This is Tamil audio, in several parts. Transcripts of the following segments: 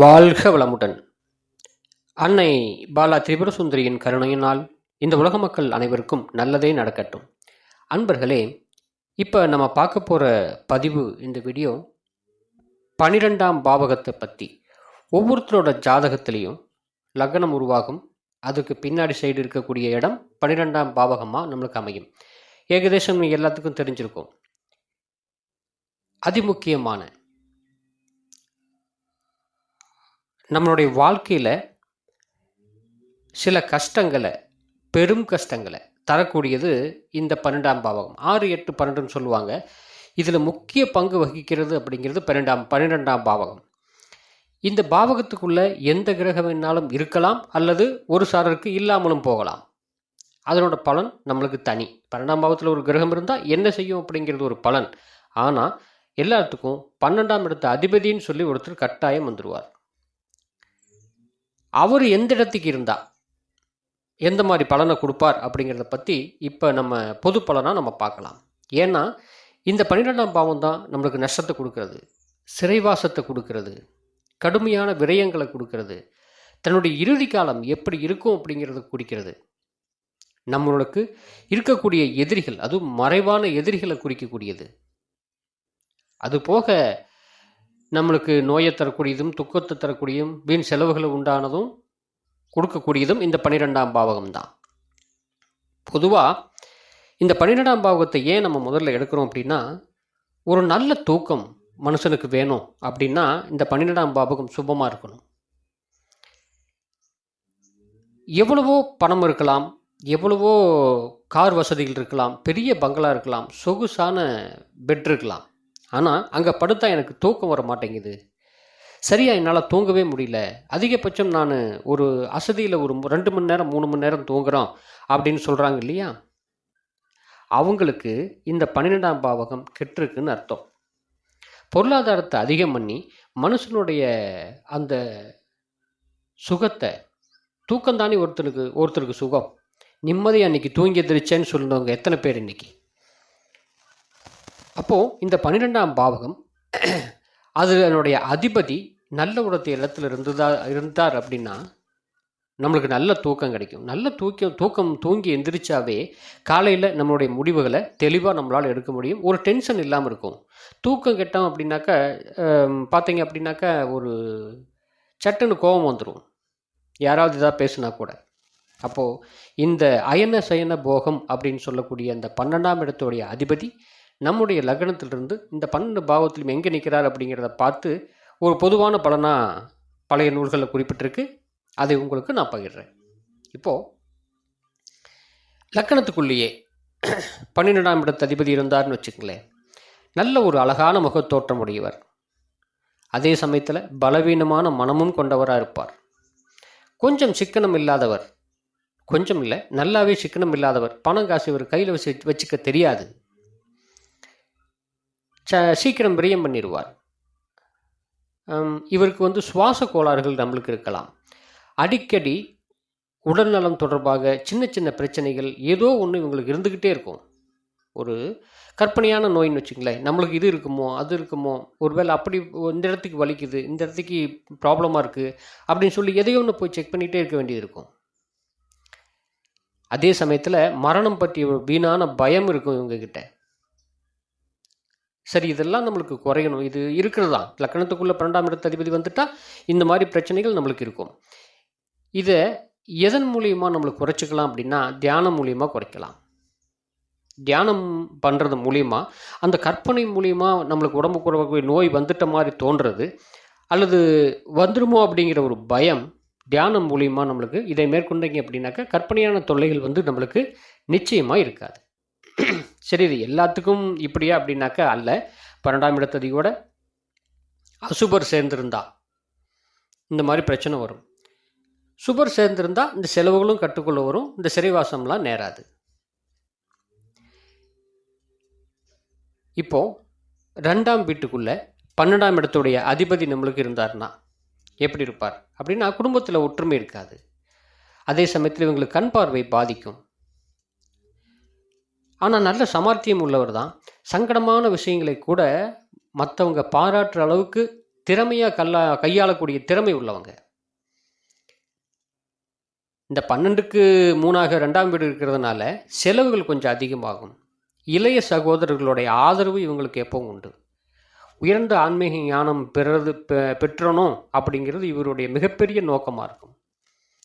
வாழ்க வளமுடன். அன்னை பாலா திரிபுரசுந்தரியின் கருணையினால் இந்த உலக மக்கள் அனைவருக்கும் நல்லதே நடக்கட்டும். அன்பர்களே இப்போ நம்ம பார்க்க போகிற பதிவு இந்த வீடியோ பனிரெண்டாம் பாவகத்தை பற்றி ஒவ்வொருத்தரோட ஜாதகத்திலையும் லக்னம் உருவாகும். அதுக்கு பின்னாடி சைடு இருக்கக்கூடிய இடம் பன்னிரெண்டாம் பாவகமாக நம்மளுக்கு அமையும். ஏகதேசம் எல்லாத்துக்கும் தெரிஞ்சிருக்கும். அதிமுக்கியமான நம்மளுடைய வாழ்க்கையில் சில கஷ்டங்களை பெரும் கஷ்டங்களை தரக்கூடியது இந்த பன்னெண்டாம் பாவகம். ஆறு எட்டு பன்னெண்டுன்னு சொல்லுவாங்க. இதில் முக்கிய பங்கு வகிக்கிறது அப்படிங்கிறது பன்னெண்டாம் பன்னிரெண்டாம் பாவகம். இந்த பாவகத்துக்குள்ள எந்த கிரகம் வேணாலும் இருக்கலாம் அல்லது ஒரு சாரருக்கு இல்லாமலும் போகலாம். அதனோட பலன் நம்மளுக்கு தனி. பன்னெண்டாம் பாவத்தில் ஒரு கிரகம் இருந்தால் என்ன செய்யும் அப்படிங்கிறது ஒரு பலன். ஆனால் எல்லாத்துக்கும் பன்னெண்டாம் இடத்த அதிபதின்னு சொல்லி ஒருத்தர் கட்டாயம் வந்துடுவார் அவர் எந்த இடத்துக்கு இருந்தா? எந்த மாதிரி பலனை கொடுப்பார் அப்படிங்கிறத பற்றி இப்போ நம்ம பொது பலனாக நம்ம பார்க்கலாம். ஏன்னா இந்த பன்னிரெண்டாம் பாவம் தான் நம்மளுக்கு நஷ்டத்தை கொடுக்கறது சிறைவாசத்தை கொடுக்கறது கடுமையான விரயங்களை கொடுக்கறது தன்னுடைய இறுதி காலம் எப்படி இருக்கும் அப்படிங்கிறத குறிக்கிறது. நம்மளுக்கு இருக்கக்கூடிய எதிரிகள் அதுவும் மறைவான எதிரிகளை குறிக்கக்கூடியது. அது போக நம்மளுக்கு நோயை தரக்கூடியதும் துக்கத்தை தரக்கூடியதும் வீண் செலவுகளை உண்டானதும் கொடுக்கக்கூடியதும் இந்த பன்னிரெண்டாம் பாவகம் தான் பொதுவாக இந்த பன்னிரெண்டாம் பாவகத்தை ஏன் நம்ம முதல்ல எடுக்கிறோம் அப்படின்னா ஒரு நல்ல தூக்கம் மனுஷனுக்கு வேணும் அப்படின்னா இந்த பன்னிரெண்டாம் பாவகம் சுபமாக இருக்கணும். எவ்வளவோ பணம் இருக்கலாம் எவ்வளவோ கார் வசதிகள் இருக்கலாம் பெரிய பங்களா இருக்கலாம் சொகுசான பெட் இருக்கலாம். ஆனால் அங்கே படுத்தா எனக்கு தூக்கம் வர மாட்டேங்குது. சரியாக என்னால் தூங்கவே முடியல. அதிகபட்சம் நான் ஒரு அசதியில் ஒரு ரெண்டு மணி நேரம் மூணு மணி நேரம் தூங்குறோம் அப்படின்னு சொல்கிறாங்க இல்லையா? அவங்களுக்கு இந்த பன்னிரெண்டாம் பாவகம் கெட்டிருக்குன்னு அர்த்தம். பொருளாதாரத்தை அதிகம் பண்ணி மனுஷனுடைய அந்த சுகத்தை தூக்கம்தானே ஒருத்தனுக்கு ஒருத்தருக்கு சுகம். நிம்மதியாக அன்றைக்கி தூங்கி எதிரிச்சேன்னு சொல்லுறவங்க எத்தனை பேர் இன்றைக்கி அப்போது இந்த பன்னிரெண்டாம் பாவகம் அது அதனுடைய அதிபதி நல்ல உடத்து இடத்துல இருந்ததா இருந்தார் அப்படின்னா நம்மளுக்கு நல்ல தூக்கம் கிடைக்கும். நல்ல தூக்கம் தூக்கம் தூங்கி எந்திரிச்சாவே காலையில் நம்மளுடைய முடிவுகளை தெளிவாக நம்மளால் எடுக்க முடியும். ஒரு டென்ஷன் இல்லாமல் இருக்கும். தூக்கம் கெட்டோம் அப்படின்னாக்கா பார்த்தீங்க அப்படின்னாக்கா ஒரு சட்டுன்னு கோபம் வந்துடும் யாராவது இதாக பேசுனா கூட. அப்போது இந்த அயன சயன போகம் அப்படின்னு சொல்லக்கூடிய அந்த பன்னெண்டாம் இடத்துடைய அதிபதி நம்முடைய லக்னத்திலிருந்து இந்த பன்னெண்டு பாவத்திலும் எங்கே நிற்கிறார் அப்படிங்கிறத பார்த்து ஒரு பொதுவான பலனாக பழைய நூல்களில் குறிப்பிட்டிருக்கு. அதை உங்களுக்கு நான் பகிர்றேன். இப்போது லக்கணத்துக்குள்ளேயே பன்னிரெண்டாம் இடத்து அதிபதி இருந்தார்னு வச்சுக்கங்களேன். நல்ல ஒரு அழகான முகத்தோற்றம் உடையவர். அதே சமயத்தில் பலவீனமான மனமும் கொண்டவராக இருப்பார். கொஞ்சம் சிக்கனம் இல்லாதவர் கொஞ்சம் இல்லை நல்லாவே சிக்கனம் இல்லாதவர் பணம் காசு இவர் கையில் வச்சு வச்சுக்க தெரியாது. ச சீக்கிரம் விரயம் பண்ணிடுவார். இவருக்கு வந்து சுவாச கோளாறுகள் நம்மளுக்கு இருக்கலாம். அடிக்கடி உடல்நலம் தொடர்பாக சின்ன சின்ன பிரச்சனைகள் ஏதோ ஒன்று இவங்களுக்கு இருந்துக்கிட்டே இருக்கும். ஒரு கற்பனையான நோயின்னு வச்சுங்களேன் நம்மளுக்கு இது இருக்குமோ அது இருக்குமோ ஒருவேளை அப்படி இந்த இடத்துக்கு வலிக்குது இந்த இடத்துக்கு ப்ராப்ளமாக இருக்குது அப்படின்னு சொல்லி எதையோ ஒன்று போய் செக் பண்ணிகிட்டே இருக்க வேண்டியது இருக்கும். அதே சமயத்தில் மரணம் பற்றிய வீணான பயம் இருக்கும் இவங்கக்கிட்ட சரி இதெல்லாம் நம்மளுக்கு குறையணும். இது இருக்கிறது தான் லக்கணத்துக்குள்ளே பன்னெண்டாம் இடத்து அதிபதி வந்துட்டால் இந்த மாதிரி பிரச்சனைகள் நம்மளுக்கு இருக்கும். இதை எதன் மூலியமாக நம்மளுக்கு குறைச்சிக்கலாம் அப்படின்னா தியானம் மூலியமாக குறைக்கலாம். தியானம் பண்ணுறது மூலிமா அந்த கற்பனை மூலிமா நம்மளுக்கு உடம்பு குறைக்கூடிய நோய் வந்துட்ட மாதிரி தோன்றுறது அல்லது வந்துடுமோ அப்படிங்கிற ஒரு பயம் தியானம் மூலியமாக நம்மளுக்கு இதை மேற்கொண்டீங்க அப்படின்னாக்கா கற்பனையான தொல்லைகள் வந்து நம்மளுக்கு நிச்சயமாக இருக்காது. சரி இது எல்லாத்துக்கும் இப்படியா அப்படின்னாக்கா அல்ல. பன்னெண்டாம் இடத்ததியோட அசுபர் சேர்ந்திருந்தா இந்த மாதிரி பிரச்சனை வரும். சுபர் சேர்ந்திருந்தா இந்த செலவுகளும் கட்டுக்குள்ள வரும். இந்த சிறைவாசம்லாம் நேராது. இப்போ ரெண்டாம் வீட்டுக்குள்ள பன்னெண்டாம் இடத்துடைய அதிபதி நம்மளுக்கு இருந்தார்னா எப்படி இருப்பார்? அப்படின்னா குடும்பத்தில் ஒற்றுமை இருக்காது. அதே சமயத்தில் இவங்களுக்கு கண் பார்வை பாதிக்கும். ஆனால் நல்ல சமார்த்தியம் உள்ளவர் தான். சங்கடமான விஷயங்களை கூட மற்றவங்க பாராட்டுற அளவுக்கு திறமையாக கல்லா கையாளக்கூடிய திறமை உள்ளவங்க. இந்த பன்னெண்டுக்கு மூணாக ரெண்டாம் வீடு இருக்கிறதுனால செலவுகள் கொஞ்சம் அதிகமாகும். இளைய சகோதரர்களுடைய ஆதரவு இவங்களுக்கு எப்பவும் உண்டு. உயர்ந்த ஆன்மீக ஞானம் பெறது பெ- பெற்றணும் அப்படிங்கிறது இவருடைய மிகப்பெரிய நோக்கமாக இருக்கும்.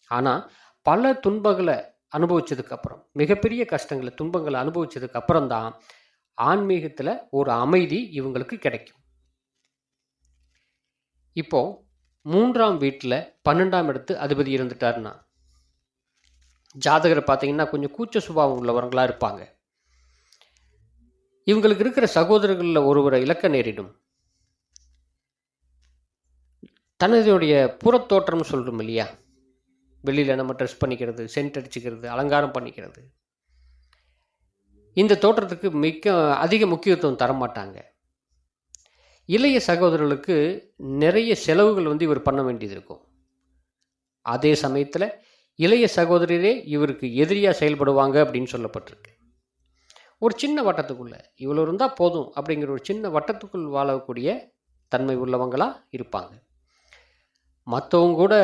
ஆனால் பல துன்பங்களை அனுபவிச்சதுக்கு அப்புறம் மிகப்பெரிய கஷ்டங்களை துன்பங்களை அனுபவிச்சதுக்கு அப்புறம் தான் ஆன்மீகத்தில் ஒரு அமைதி இவங்களுக்கு கிடைக்கும். இப்போ மூன்றாம் வீட்டில் பன்னெண்டாம் இடத்து அதிபதி இருந்துட்டாருன்னா ஜாதகரை பார்த்தீங்கன்னா கொஞ்சம் கூச்ச சுபாவம் உள்ளவர்களாக இருப்பாங்க. இவங்களுக்கு இருக்கிற சகோதரர்களில் ஒருவரை இலக்க நேரிடும். தனதுடைய புறத்தோற்றம் சொல்கிறோம் இல்லையா? வெளியில் நம்ம ட்ரெஸ் பண்ணிக்கிறது சென்ட் அடிச்சுக்கிறது அலங்காரம் பண்ணிக்கிறது. இந்த தோற்றத்துக்கு மிக்க அதிக முக்கியத்துவம் தர மாட்டாங்க இளைய சகோதரர்களுக்கு நிறைய செலவுகள் வந்து இவர் பண்ண வேண்டியது இருக்கும். அதே சமயத்தில் இளைய சகோதரரே இவருக்கு எதிரியாக செயல்படுவாங்க அப்படின்னு சொல்லப்பட்டிருக்கு. ஒரு சின்ன வட்டத்துக்குள்ள இவ்வளோ இருந்தால் போதும் அப்படிங்கிற ஒரு சின்ன வட்டத்துக்குள் வாழக்கூடிய தன்மை உள்ளவங்களாக இருப்பாங்க. மற்றவங்க கூட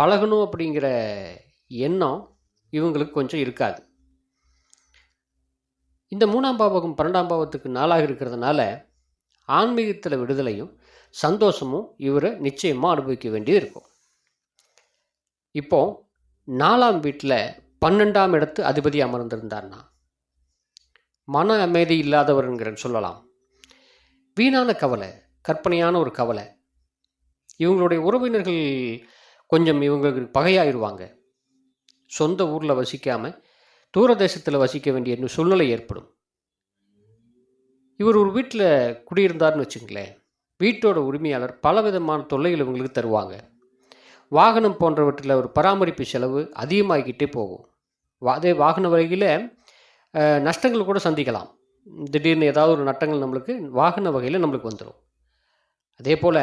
பழகணும் அப்படிங்கிற எண்ணம் இவங்களுக்கு கொஞ்சம் இருக்காது. இந்த மூணாம் பாவகம் பன்னெண்டாம் பாவத்துக்கு நாளாக இருக்கிறதுனால ஆன்மீகத்தில் விடுதலையும் சந்தோஷமும் இவரை நிச்சயமாக அனுபவிக்க வேண்டியது இருக்கும். இப்போ நாலாம் வீட்டில் பன்னெண்டாம் இடத்து அதிபதி அமர்ந்திருந்தார்னா மன அமைதி இல்லாதவருங்கிறன்னு சொல்லலாம். வீணான கவலை கற்பனையான ஒரு கவலை இவங்களுடைய உறவினர்கள் கொஞ்சம் இவங்களுக்கு பகையாயிருவாங்க. சொந்த ஊரில் வசிக்காமல் தூரதேசத்தில் வசிக்க வேண்டிய சூழ்நிலை ஏற்படும். இவர் ஒரு வீட்டில் குடியிருந்தார்னு வச்சுங்களேன் வீட்டோட உரிமையாளர் பலவிதமான தொல்லைகள் இவங்களுக்கு தருவாங்க. வாகனம் போன்றவற்றில் ஒரு பராமரிப்பு செலவு அதிகமாகிக்கிட்டே போகும். அதே வாகன வகையில் நஷ்டங்கள் கூட சந்திக்கலாம். திடீர்னு ஏதாவது ஒரு நட்டங்கள் நம்மளுக்கு வாகன வகையில் நம்மளுக்கு வந்துடும் அதே போல்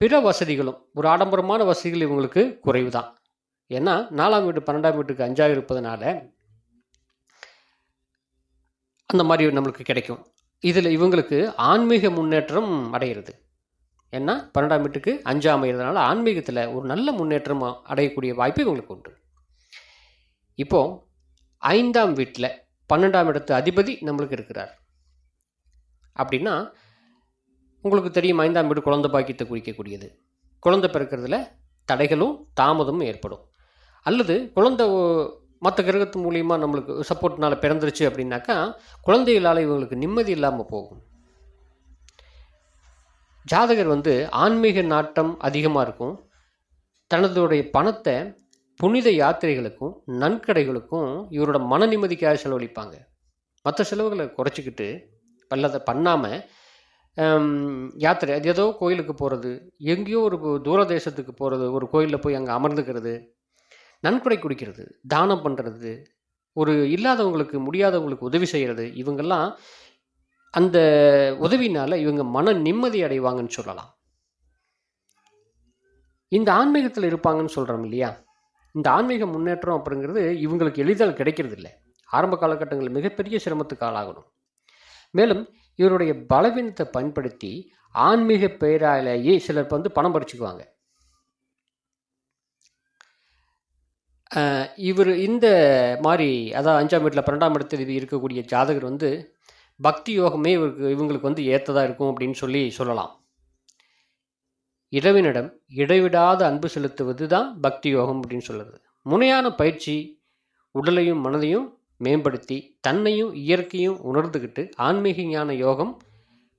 பிற வசதிகளும் ஒரு ஆடம்பரமான வசதிகள் இவங்களுக்கு குறைவு தான் ஏன்னா நாலாம் வீடு பன்னெண்டாம் வீட்டுக்கு அஞ்சாக இருப்பதனால அந்த மாதிரி நம்மளுக்கு கிடைக்கும். இதில் இவங்களுக்கு ஆன்மீக முன்னேற்றம் அடைகிறது ஏன்னா பன்னெண்டாம் வீட்டுக்கு அஞ்சு அமைகிறதுனால ஆன்மீகத்தில் ஒரு நல்ல முன்னேற்றம் அடையக்கூடிய வாய்ப்பு இவங்களுக்கு உண்டு. இப்போது ஐந்தாம் வீட்டில் பன்னெண்டாம் இடத்து அதிபதி நம்மளுக்கு இருக்கிறார். அப்படின்னா உங்களுக்கு தெரியும் ஐந்தாம் வீடு குழந்தை பாக்கியத்தை குறிக்கக்கூடியது. குழந்தை பிறக்கிறதுல தடைகளும் தாமதமும் ஏற்படும். அல்லது குழந்தை மற்ற கிரகத்து மூலியமாக நம்மளுக்கு சப்போர்ட்னால் பிறந்துருச்சு அப்படின்னாக்கா குழந்தைகளால் இவங்களுக்கு நிம்மதி இல்லாமல் போகும். ஜாதகர் வந்து ஆன்மீக நாட்டம் அதிகமாக இருக்கும். தனதுடைய பணத்தை புனித யாத்திரைகளுக்கும் நன்கடைகளுக்கும் இவரோட மன நிம்மதிக்காக செலவழிப்பாங்க. மற்ற செலவுகளை குறைச்சிக்கிட்டு அல்லதை பண்ணாமல் யாத்திரை. அது ஏதோ கோயிலுக்கு போகிறது எங்கேயோ ஒரு தூரதேசத்துக்கு போகிறது ஒரு கோயிலில் போய் அங்கே அமர்ந்துக்கிறது. நன்கொடை குடிக்கிறது. தானம் பண்ணுறது ஒரு இல்லாதவங்களுக்கு முடியாதவங்களுக்கு உதவி செய்கிறது இவங்கெல்லாம் அந்த உதவினால் இவங்க மன நிம்மதி அடைவாங்கன்னு சொல்லலாம். இந்த ஆன்மீகத்தில் இருப்பாங்கன்னு சொல்கிறோம் இல்லையா? இந்த ஆன்மீக முன்னேற்றம் அப்படிங்கிறது இவங்களுக்கு எளிதால் கிடைக்கிறது இல்லை ஆரம்ப காலகட்டங்களில் மிகப்பெரிய சிரமத்துக்கு ஆளாகணும். மேலும் இவருடைய பலவீனத்தை பயன்படுத்தி ஆன்மீக பெயராலேயே சிலர் வந்து பணம் படிச்சுக்குவாங்க இவர் இந்த மாதிரி அதாவது அஞ்சாம் வீட்டில் பன்னெண்டாம் இடத்தில் இருக்கக்கூடிய ஜாதகர் வந்து பக்தி யோகமே இவருக்கு இவங்களுக்கு வந்து ஏற்றதாக இருக்கும் அப்படின்னு சொல்லி சொல்லலாம். இறைவனிடம் இடைவிடாத அன்பு செலுத்துவது தான் பக்தி யோகம் அப்படின்னு சொல்லுறது முனையான பயிற்சி உடலையும் மனதையும் மேம்படுத்தி தன்னையும் இயற்கையும் உணர்ந்துக்கிட்டு ஆன்மீக ஞான யோகம்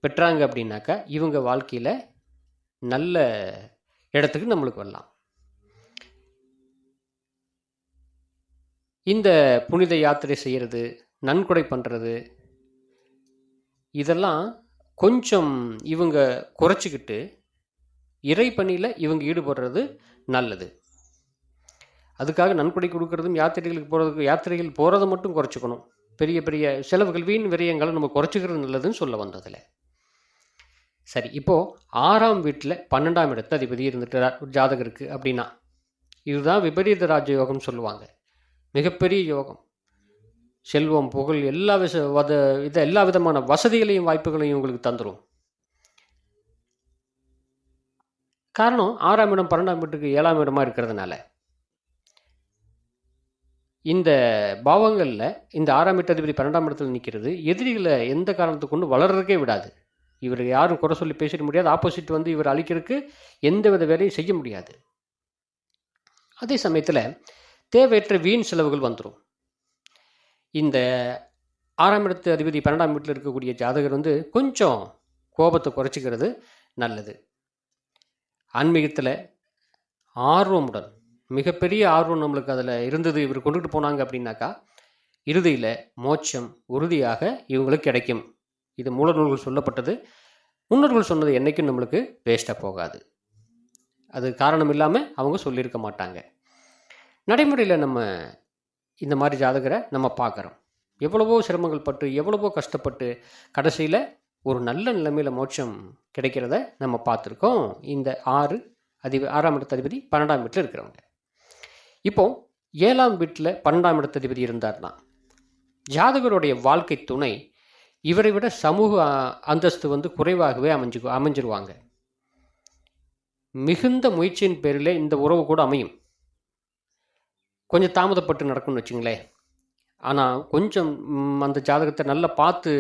பெற்றாங்க அப்படின்னாக்கா இவங்க வாழ்க்கையில் நல்ல இடத்துக்கு நம்மளுக்கு வரலாம். இந்த புனித யாத்திரை செய்கிறது நன்கொடை பண்ணுறது இதெல்லாம் கொஞ்சம் இவங்க குறைச்சிக்கிட்டு இறைப்பணியில் இவங்க ஈடுபடுறது நல்லது. அதுக்காக நன்கொடை கொடுக்கறதும் யாத்திரைகளுக்கு போகிறதுக்கு யாத்திரைகள் போகிறத மட்டும் குறைச்சிக்கணும். பெரிய பெரிய செலவுகள் வீண் விரயங்களை நம்ம குறைச்சிக்கிறது நல்லதுன்னு சொல்ல வந்ததில் சரி இப்போது ஆறாம் வீட்டில் பன்னெண்டாம் இடத்து அதிபதி இருந்துட்டு ஒரு ஜாதகருக்கு அப்படின்னா இதுதான் விபரீத ராஜயோகம் சொல்லுவாங்க. மிகப்பெரிய யோகம். செல்வம் புகழ் எல்லா விச வத இதை எல்லா விதமான வசதிகளையும் வாய்ப்புகளையும் உங்களுக்கு தந்துடும் காரணம் ஆறாம் இடம் பன்னெண்டாம் வீட்டுக்கு ஏழாம் இடமா இருக்கிறதுனால. இந்த பாவங்களில் இந்த ஆறாம் எட்டு அதிபதி பன்னெண்டாம் இடத்துல நிற்கிறது எதிரிகளை எந்த காரணத்தை கொண்டு வளர்றதுக்கே விடாது. இவர் யாரும் குறை சொல்லி பேசிட முடியாது. ஆப்போசிட் வந்து இவர் அழிக்கிறதுக்கு எந்த வித வேலையும் செய்ய முடியாது. அதே சமயத்தில் தேவையற்ற வீண் செலவுகள் வந்துடும் இந்த ஆறாம் இடத்து அதிபதி பன்னெண்டாம் வீட்டில் இருக்கக்கூடிய ஜாதகர் வந்து கொஞ்சம் கோபத்தை குறைச்சிக்கிறது நல்லது. ஆன்மீகத்தில் ஆர்வமுடன் மிகப்பெரிய ஆர்வம் நம்மளுக்கு அதில் இருந்தது இவர் கொண்டுகிட்டு போனாங்க அப்படின்னாக்கா இறுதியில் மோட்சம் உறுதியாக இவங்களுக்கு கிடைக்கும். இது மூல நூல்கள் சொல்லப்பட்டது. முன்னோர்கள் சொன்னது என்றைக்கும் நம்மளுக்கு வேஸ்ட்டாக போகாது. அது காரணம் இல்லாமல் அவங்க சொல்லியிருக்க மாட்டாங்க. நடைமுறையில் நம்ம இந்த மாதிரி ஜாதகரை நம்ம பார்க்குறோம் எவ்வளவோ சிரமங்கள் பட்டு எவ்வளவோ கஷ்டப்பட்டு கடைசியில் ஒரு நல்ல நிலைமையில் மோட்சம் கிடைக்கிறத நம்ம பார்த்துருக்கோம். இந்த ஆறு அதிப ஆறாம் இடத்து அதிபதி பன்னெண்டாம் வீட்டில் இருக்கிறவங்க. இப்போ ஏழாம் வீட்டில் பன்னெண்டாம் இடத்ததிபதி இருந்தார்னா ஜாதகருடைய வாழ்க்கை துணை இவரை விட சமூக அ- அந்தஸ்து வந்து குறைவாகவே அமைஞ்சு அமைஞ்சிருவாங்க. மிகுந்த முயற்சியின் பேரில் இந்த உறவு கூட அமையும். கொஞ்சம் தாமதப்பட்டு நடக்கும்னு வச்சுங்களேன். ஆனால் கொஞ்சம் அந்த ஜாதகத்தை நல்லா பார்த்து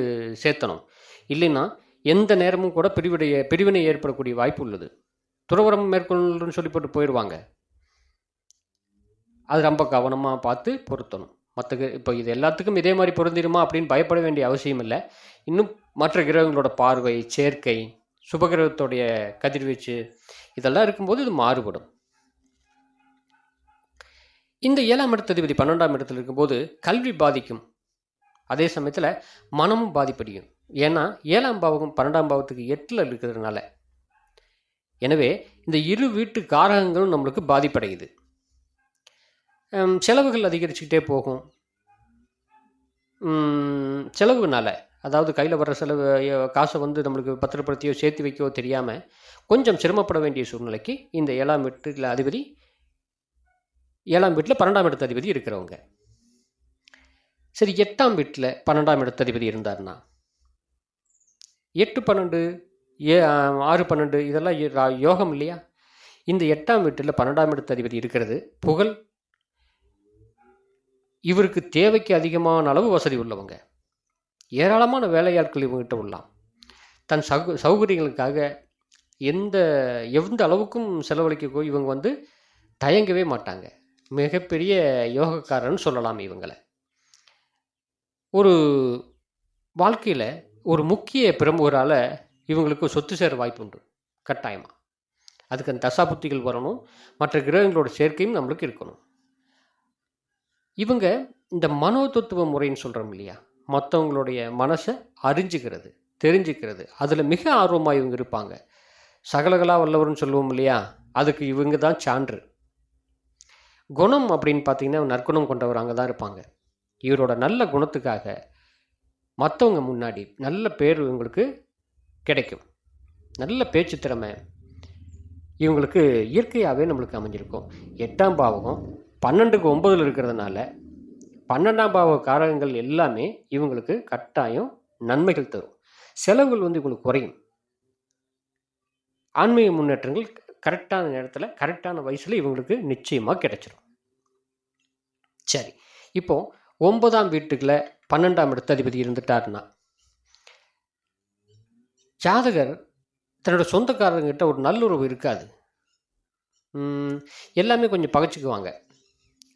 சேர்த்தணும். இல்லைன்னா எந்த நேரமும் கூட பிரிவிடைய பிரிவினை ஏற்படக்கூடிய வாய்ப்பு உள்ளது. துறவரம் மேற்கொள்ளுன்னு சொல்லி போட்டு போயிடுவாங்க. அது ரொம்ப கவனமாக பார்த்து பொருத்தணும். மற்ற இப்போ இது எல்லாத்துக்கும் இதே மாதிரி பொருந்திருமா அப்படின்னு பயப்பட வேண்டிய அவசியம் இல்லை. இன்னும் மற்ற கிரகங்களோட பார்வை சேர்க்கை சுபகிரகத்துடைய கதிர்வீச்சு இதெல்லாம் இருக்கும்போது இது மாறுபடும். இந்த ஏழாம் இடத்ததிபதி பன்னெண்டாம் இடத்துல இருக்கும்போது கல்வி பாதிக்கும். அதே சமயத்தில் மனமும் பாதிப்படையும். ஏன்னா ஏழாம் பாவகம் பன்னெண்டாம் பாவத்துக்கு எட்டில் இருக்கிறதுனால. எனவே இந்த இரு வீட்டு காரகங்களும் நம்மளுக்கு பாதிப்படையுது. செலவுகள் அதிகரிச்சுக்கிட்டே போகும். செலவுனால அதாவது கையில் வர்ற செலவு காசை வந்து நம்மளுக்கு பத்திரப்படுத்தியோ சேர்த்து வைக்கவோ தெரியாமல் கொஞ்சம் சிரமப்பட வேண்டிய சூழ்நிலைக்கு இந்த ஏழாம் வீட்டில் அதிபதி ஏழாம் வீட்டில் பன்னெண்டாம் இடத்து அதிபதி இருக்கிறவங்க. சரி எட்டாம் வீட்டில் பன்னெண்டாம் இடத்து அதிபதி இருந்தார்னா? எட்டு பன்னெண்டு ஏ ஆறு பன்னெண்டு இதெல்லாம் யோகம் இல்லையா? இந்த எட்டாம் வீட்டில் பன்னெண்டாம் இடத்து அதிபதி இருக்கிறது புகழ் இவருக்கு தேவைக்கு அதிகமான அளவு வசதி உள்ளவங்க. ஏராளமான வேலையாட்கள் இவங்ககிட்ட உள்ளாம். தன் சௌ சௌகரியங்களுக்காக எந்த எந்த அளவுக்கும் செலவழிக்க இவங்க வந்து தயங்கவே மாட்டாங்க. மிகப்பெரிய யோகக்காரன்னு சொல்லலாம் இவங்களை. ஒரு வாழ்க்கையில் ஒரு முக்கிய பிரமுகரால் இவங்களுக்கு சொத்து சேர வாய்ப்பு உண்டு. கட்டாயமாக அதுக்கு அந்த தசாபுத்திகள் வரணும். மற்ற கிரகங்களோட சேர்க்கையும் நம்மளுக்கு இருக்கணும். இவங்க இந்த மனோதத்துவ முறைன்னு சொல்கிறோம் இல்லையா? மற்றவங்களுடைய மனசை அறிஞ்சுக்கிறது தெரிஞ்சுக்கிறது. அதில் மிக ஆர்வமாக இவங்க இருப்பாங்க. சகலகலா வல்லவர்னு சொல்லுவோம் இல்லையா? அதுக்கு இவங்க தான் சான்று. குணம் அப்படின்னு பார்த்தீங்கன்னா நற்குணம் கொண்டவர் அங்கே தான் இருப்பாங்க. இவரோட நல்ல குணத்துக்காக மற்றவங்க முன்னாடி நல்ல பேர் இவங்களுக்கு கிடைக்கும். நல்ல பேச்சு திறமை இவங்களுக்கு இயற்கையாகவே நம்மளுக்கு அமைஞ்சிருக்கும். எட்டாம் பாவகம் பன்னெண்டுக்கு ஒன்பதில் இருக்கிறதுனால பன்னெண்டாம் பாவ காரகங்கள் எல்லாமே இவங்களுக்கு கட்டாயம் நன்மைகள் தரும். செலவுகள் வந்து இவங்களுக்கு குறையும். ஆன்மீக முன்னேற்றங்கள் கரெக்டான நேரத்தில் கரெக்டான வயசில் இவங்களுக்கு நிச்சயமாக கிடைச்சிடும் சரி இப்போ ஒன்பதாம் வீட்டுக்குள்ள பன்னெண்டாம் இடத்து அதிபதி இருந்துட்டாருன்னா ஜாதகர் தன்னோட சொந்தக்காரங்கிட்ட ஒரு நல்லுறவு இருக்காது. எல்லாமே கொஞ்சம் பகைச்சிக்குவாங்க.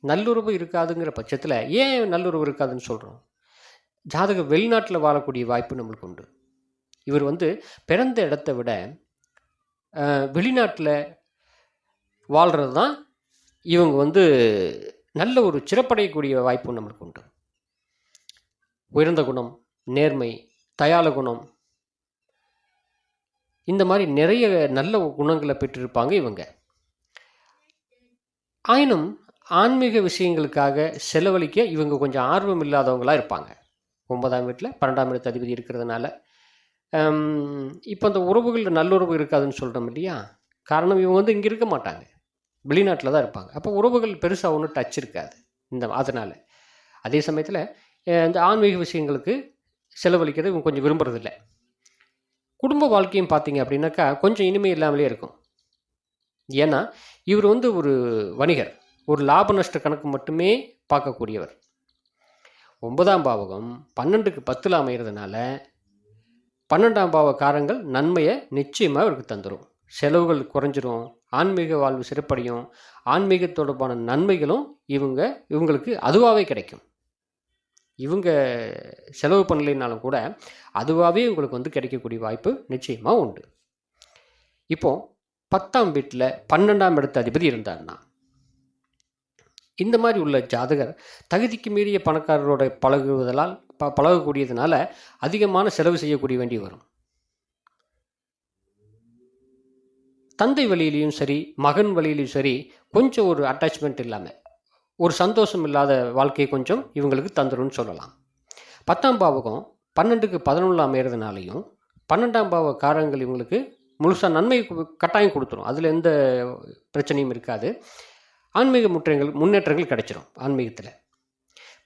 நல்லுறவு இருக்காதுங்கிற பட்சத்தில் ஏன் நல்லுறவு இருக்காதுன்னு சொல்கிறோம் ஜாதகம் வெளிநாட்டில் வாழக்கூடிய வாய்ப்பு நம்மளுக்கு உண்டு. இவர் வந்து பிறந்த இடத்த விட வெளிநாட்டில் வாழ்கிறது தான் இவங்க வந்து நல்ல ஒரு சிறப்படையக்கூடிய வாய்ப்பு நம்மளுக்கு உண்டு. உயர்ந்த குணம் நேர்மை தயால குணம். இந்த மாதிரி நிறைய நல்ல குணங்களை பெற்றிருப்பாங்க இவங்க. ஆயினும் ஆன்மீக விஷயங்களுக்காக செலவழிக்க இவங்க கொஞ்சம் ஆர்வம் இல்லாதவங்களா இருப்பாங்க. ஒன்பதாம் வீட்டில் பன்னெண்டாம் இடத்து அதிபதி இருக்கிறதுனால. இப்போ அந்த உறவுகளில் நல்லுறவு இருக்காதுன்னு சொல்கிறோம் இல்லையா? காரணம் இவங்க வந்து இங்கே இருக்க மாட்டாங்க. வெளிநாட்டில் தான் இருப்பாங்க. அப்போ உறவுகள் பெருசாக ஒன்றும் டச் இருக்காது. இந்த அதனால். அதே சமயத்தில் இந்த ஆன்மீக விஷயங்களுக்கு செலவழிக்கிறது இவங்க கொஞ்சம் விரும்புறதில்ல. குடும்ப வாழ்க்கையும் பார்த்தீங்க அப்படின்னாக்கா கொஞ்சம் இனிமை இல்லாமலே இருக்கும். ஏன்னா இவர் வந்து ஒரு வணிகர். ஒரு லாப நஷ்ட கணக்கு மட்டுமே பார்க்கக்கூடியவர். ஒன்பதாம் பாவகம் பன்னெண்டுக்கு பத்தில் அமைகிறதுனால பன்னெண்டாம் பாவ காரங்கள் நன்மையை நிச்சயமாக அவருக்கு தந்துடும் செலவுகள் குறைஞ்சிரும் ஆன்மீக வாழ்வு சிறப்படையும் ஆன்மீக தொடர்பான நன்மைகளும் இவங்க இவங்களுக்கு அதுவாகவே கிடைக்கும். இவங்க செலவு பண்ணலைனாலும் கூட அதுவாகவே உங்களுக்கு வந்து கிடைக்கக்கூடிய வாய்ப்பு நிச்சயமாக உண்டு. இப்போ பத்தாம் வீட்டில் பன்னெண்டாம் இடத்த அதிபதி இருந்தார்னா இந்த மாதிரி உள்ள ஜாதகர் தகுதிக்கு மீறிய பணக்காரரோட பழகுவதால் ப பழகக்கூடியதுனால அதிகமான செலவு செய்யக்கூடிய வேண்டி வரும். தந்தை வழியிலையும் சரி மகன் வழியிலையும் சரி கொஞ்சம் ஒரு அட்டாச்மெண்ட் இல்லாமல் ஒரு சந்தோஷம் இல்லாத வாழ்க்கையை கொஞ்சம் இவங்களுக்கு தந்துரும்னு சொல்லலாம். பத்தாம் பாவகம் பன்னெண்டுக்கு பதினொன்று அமைகிறதுனாலையும் பன்னெண்டாம் பாவ காரங்கள் இவங்களுக்கு முழுசாக நன்மை கட்டாயம் கொடுத்துரும். அதில் எந்த பிரச்சனையும் இருக்காது. ஆன்மீக முற்றங்கள் முன்னேற்றங்கள் கிடைச்சிரும் ஆன்மீகத்தில்.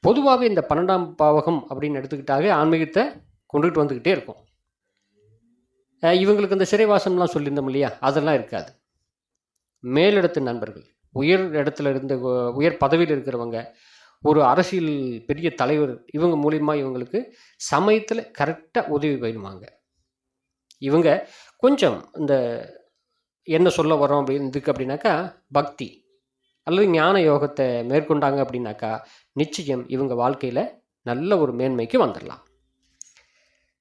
பொதுவாகவே இந்த பன்னெண்டாம் பாவகம் அப்படின்னு எடுத்துக்கிட்டாவே ஆன்மீகத்தை கொண்டுகிட்டு வந்துக்கிட்டே இருக்கும். இவங்களுக்கு இந்த சிறைவாசம்லாம் சொல்லியிருந்தோம் இல்லையா? அதெல்லாம் இருக்காது. மேலிடத்து நண்பர்கள் உயர் இடத்துல இருந்த உயர் பதவியில் இருக்கிறவங்க ஒரு அரசியல் பெரிய தலைவர் இவங்க மூலியமா இவங்களுக்கு சமயத்தில் கரெக்டாக உதவி பண்ணுவாங்க இவங்க கொஞ்சம் இந்த என்ன சொல்ல வரோம் அப்படின்னு இதுக்கு அப்படின்னாக்கா பக்தி. அல்லது ஞான யோகத்தை மேற்கொண்டாங்க அப்படின்னாக்கா நிச்சயம் இவங்க வாழ்க்கையில் நல்ல ஒரு மேன்மைக்கு வந்துடலாம்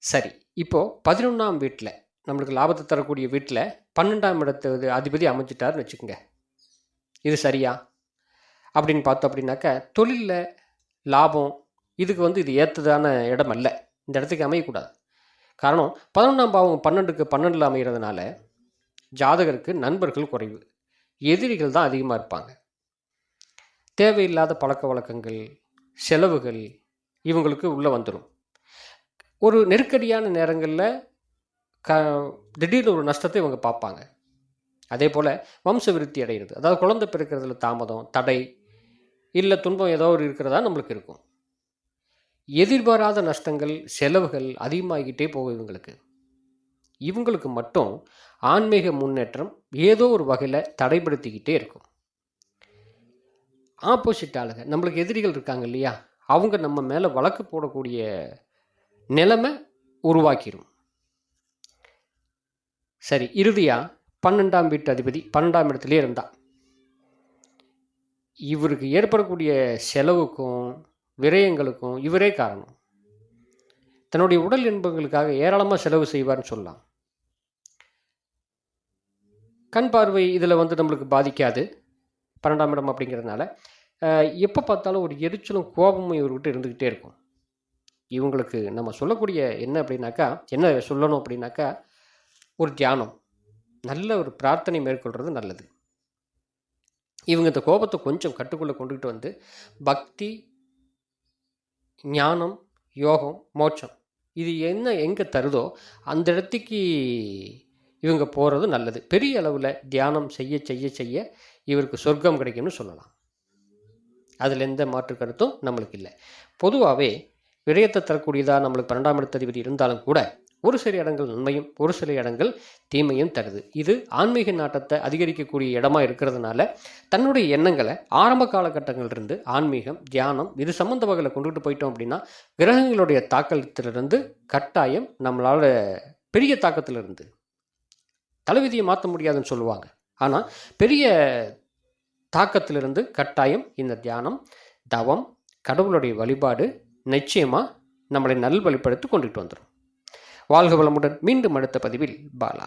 சரி இப்போது பதினொன்றாம் வீட்டில் நம்மளுக்கு லாபத்தை தரக்கூடிய வீட்டில் பன்னெண்டாம் இடத்து அதிபதி அமைஞ்சிட்டாருன்னு வச்சுக்கோங்க. இது சரியா? அப்படின்னு பார்த்தோம் அப்படின்னாக்கா தொழிலில் லாபம் இதுக்கு வந்து இது ஏற்றதான இடம் அல்ல. இந்த இடத்துக்கு அமையக்கூடாது. காரணம் பதினொன்றாம் பாவம் பன்னெண்டுக்கு பன்னெண்டில் அமைகிறதுனால ஜாதகருக்கு நண்பர்கள் குறைவு. எதிரிகள் தான் அதிகமாக இருப்பாங்க. தேவையில்லாத பழக்க வழக்கங்கள் செலவுகள் இவங்களுக்கு உள்ளே வந்துடும் ஒரு நெருக்கடியான நேரங்களில் க திடீர்னு ஒரு நஷ்டத்தை இவங்க பார்ப்பாங்க. அதே போல் வம்ச விருத்தி அடைகிறது அதாவது குழந்தை பிறக்கிறதுல தாமதம் தடை இல்லை துன்பம் ஏதோ ஒரு இருக்கிறதா நம்மளுக்கு இருக்கும். எதிர்பாராத நஷ்டங்கள் செலவுகள் அதிகமாகிக்கிட்டே போகும் இவங்களுக்கு. இவங்களுக்கு மட்டும் ஆன்மீக முன்னேற்றம் ஏதோ ஒரு வகையில் தடைப்படுத்திக்கிட்டே இருக்கும். ஆப்போசிட் ஆளுங்க. நம்மளுக்கு எதிரிகள் இருக்காங்க இல்லையா? அவங்க நம்ம மேலே வழக்கு போடக்கூடிய நிலைமை உருவாக்கிடும் சரி இறுதியாக பன்னெண்டாம் வீட்டு அதிபதி பன்னெண்டாம் இடத்துலேயே இருந்தா இவருக்கு ஏற்படக்கூடிய செலவுக்கும் விரயங்களுக்கும் இவரே காரணம். தன்னுடைய உடல் இன்பங்களுக்காக ஏராளமாக செலவு செய்வார்னு சொல்லலாம். கண் பார்வை இதில் வந்து நம்மளுக்கு பாதிக்காது. பன்னெண்டாம் இடம் அப்படிங்கிறதுனால எப்போ பார்த்தாலும் ஒரு எரிச்சலும் கோபமும் இவர்கிட்ட இருந்துக்கிட்டே இருக்கும். இவங்களுக்கு நம்ம சொல்லக்கூடிய என்ன அப்படின்னாக்கா என்ன சொல்லணும் அப்படின்னாக்கா ஒரு தியானம். நல்ல ஒரு பிரார்த்தனை மேற்கொள்கிறது நல்லது. இவங்க இந்த கோபத்தை கொஞ்சம் கட்டுக்குள்ளே கொண்டுகிட்டு வந்து பக்தி ஞானம் யோகம் மோட்சம் இது என்ன எங்கே தருதோ அந்த இடத்துக்கு இவங்க போகிறது நல்லது. பெரிய அளவில் தியானம் செய்ய செய்ய செய்ய இவருக்கு சொர்க்கம் கிடைக்கும்னு சொல்லலாம். அதில் எந்த மாற்று கருத்தும் நம்மளுக்கு இல்லை. பொதுவாகவே விரயத்தை தரக்கூடியதாக நம்மளுக்கு பன்னெண்டாம் இடத்ததிபதி இருந்தாலும் கூட ஒரு சில இடங்கள் நன்மையும் ஒரு சில இடங்கள் தீமையும் தருது. இது ஆன்மீக நாட்டத்தை அதிகரிக்கக்கூடிய இடமா இருக்கிறதுனால தன்னுடைய எண்ணங்களை ஆரம்ப காலகட்டங்களிலிருந்து ஆன்மீகம் தியானம் இது சம்மந்த வகையில் கொண்டுகிட்டு போயிட்டோம் அப்படின்னா கிரகங்களுடைய தாக்கத்திலிருந்து கட்டாயம் நம்மளால் பெரிய தாக்கத்திலிருந்து தலைவிதியை மாற்ற முடியாதுன்னு சொல்லுவாங்க. ஆனால் பெரிய தாக்கத்திலிருந்து கட்டாயம் இந்த தியானம் தவம் கடவுளுடைய வழிபாடு நிச்சயமாக நம்மளை நல்வழிப்படுத்தி கொண்டுட்டு வந்துடும் வாழ்க வளமுடன் மீண்டும் அடுத்த பதிவில் பாலா